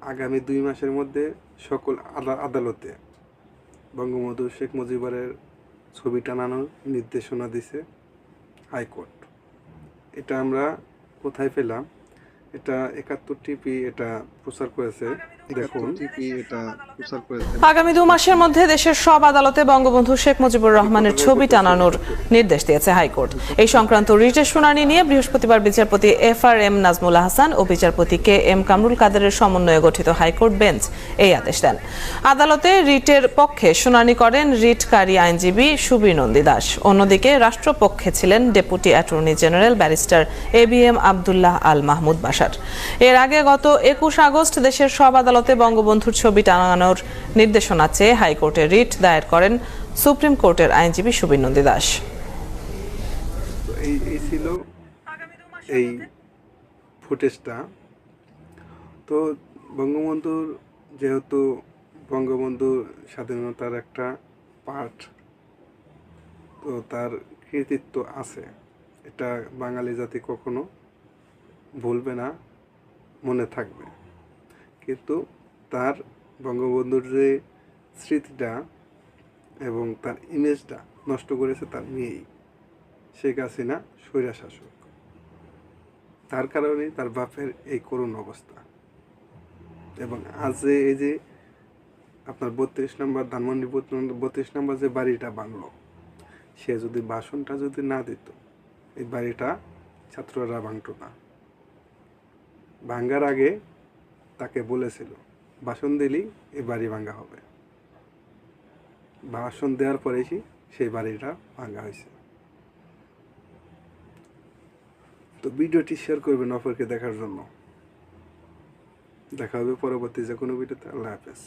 আগামী দুই মাসের মধ্যে সকল আদা- আদালতে বঙ্গবন্ধু শেখ মুজিবুরের ছবি টানানোর নির্দেশনা দিছে হাইকোর্ট। এটা আমরা কোথায় পেলাম? এটা একাত্তর টিপি এটা প্রচার করেছে। দেখুন। টিপি এটা প্রচার করেছে। আগামী দু মাসের মধ্যে দেশের সব আদালতে বঙ্গবন্ধু শেখ মুজিবুর রহমানের ছবি টানানোর নির্দেশ দিয়েছে হাইকোর্ট। এই সংক্রান্ত রিটের শুনানি নিয়ে বৃহস্পতিবার বিচারপতি F R M Najmul Hasan ও বিচারপতি কে এম কামরুল কাদেরের সমন্বয়ে গঠিত হাইকোর্ট বেঞ্চ এই আদেশ দেন। আদালতে রিটের পক্ষে শুনানি করেন রিটকারী আইনজীবী সুবীর নন্দী দাস। অন্যদিকে রাষ্ট্রপক্ষে ছিলেন deputy attorney general barrister A B M Abdullah Al Mahmud Basar এর আগে গত একুশ আগস্ট দেশের সব আদালতে বঙ্গবন্ধুর ছবি টানানোর নির্দেশনা চেয়ে হাইকোর্টে রিট দায়ের করেন সুপ্রিম কোর্টের আইনজীবী সুবীর নন্দী দাস এই ছিল এই ফুটেজটা। তো বঙ্গবন্ধুর যেহেতু বঙ্গবন্ধু স্বাধীনতার একটা পার্ট, তো তার কৃতিত্ব আছে। এটা বাঙালি জাতি কখনো ভুলবে না, মনে থাকবে। কিন্তু তার বঙ্গবন্ধুর যে স্মৃতিটা এবং তার ইমেজটা নষ্ট করেছে তার মেয়েই, শেখ হাসিনা স্বৈরা শাসক তার কারণেই তার বাপের এই করুণ অবস্থা। এবং আজ যে এই যে আপনার বত্রিশ নম্বর, ধানমন্ডি বত্রিশ নম্বর যে বাড়িটা বাংলো সে যদি বাসনটা যদি না দিত, এই বাড়িটা ছাত্ররা ভাঙত না। ভাঙ্গার আগে তাকে বলেছিল, বাসন দিলেই এই বাড়ি ভাঙ্গা হবে। বাসন দেওয়ার পরেই সেই বাড়িটা ভাঙ্গা হয়েছে। তো ভিডিওটি শেয়ার করবেন অফারকে দেখার জন্য। দেখা হবে পরবর্তী যে কোনো ভিডিওতে। আল্লাহ হাফেজ।